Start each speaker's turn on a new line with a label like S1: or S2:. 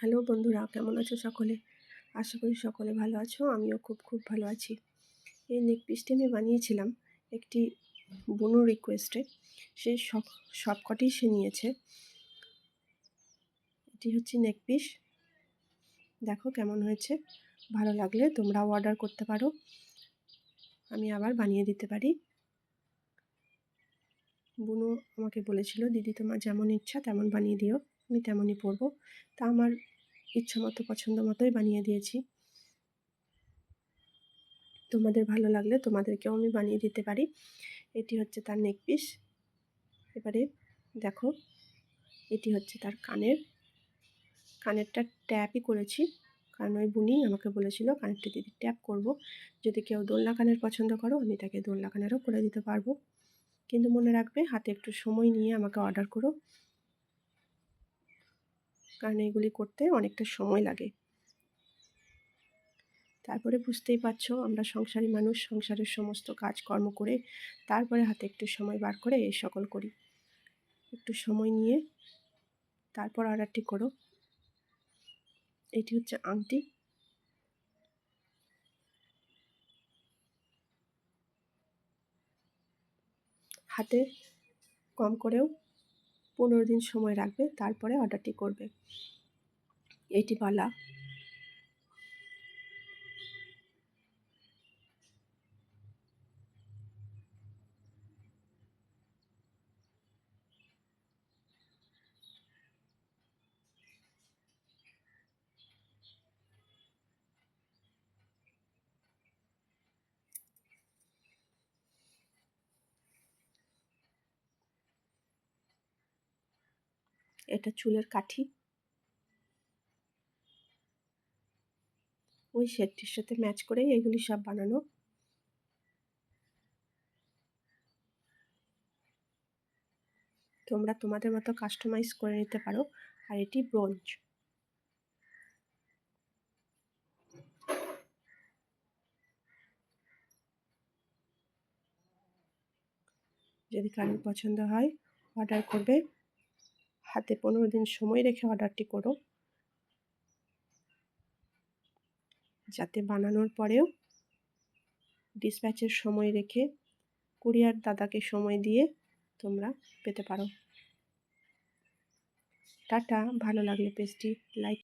S1: Hello বন্ধুরা, কেমন আছো সকলে? আশা করি সকলে ভালো আছো, আমিও খুব খুব ভালো আছি। এই নেক পিসটি আমি বানিয়েছিলাম একটি বুনো রিকোয়েস্টে সে সব, সবকটি সে নিয়েছে। এটি হচ্ছে নেক পিস দেখো কেমন হয়েছে। ভালো লাগলে তোমরাও অর্ডার করতে পারো। আমি আবার বানিয়ে দিতে পারি। বুনু আমাকে বলেছিল, দিদি, তোমার যেমন ইচ্ছা তেমন বানিয়ে দিও। আমি তেমনই পরবো। তা আমার ইচ্ছা মতো, পছন্দ মতোই বানিয়ে দিয়েছি। তোমাদের ভালো লাগলে তোমাদেরকেও আমি বানিয়ে দিতে পারি। এটি হচ্ছে তার নেক পিস এবারে দেখো, এটি হচ্ছে তার কানের। কানেরটা ট্যাপই করেছি। কারণ ওই বুনি আমাকে বলেছিল কানেরটা দিদি ট্যাপ করব। যদি কেউ দোলনা কানের পছন্দ করো, আমি তাকে দোলনা কানেরও করে দিতে পারব। কিন্তু মনে রাখবে, হাতে একটু সময় নিয়ে আমাকে অর্ডার করো। কারণ এগুলি করতে অনেকটা সময় লাগে। তারপরে বুঝতেই পারছ, আমরা সংসারী মানুষ, সংসারের সমস্ত কাজকর্ম করে তারপরে হাতে একটু সময় বার করে এই সকল করি। একটু সময় নিয়ে তারপর অর্ডারটি করো। এটি হচ্ছে আংটি। হাতে কম করেও পনেরো দিন সময় রাখবে তারপরে অর্ডারটি করবে। এটি পালা। এটা চুলের কাঠি। ওই সেটটির সাথে ম্যাচ করেই এগুলি সব বানানো। তোমরা তোমাদের মতো কাস্টমাইজ করে নিতে পারো, আর এটি ব্রোঞ্জ। যদি কারোর পছন্দ হয় অর্ডার করবে। হাতে পনেরো দিন সময় রেখে অর্ডারটি করো। যাতে বানানোর পরেও ডিসপ্যাচের সময় রেখে কুরিয়ার দাদাকে সময় দিয়ে তোমরা পেতে পারো। টাটা, ভালো লাগলে পেজটি লাইক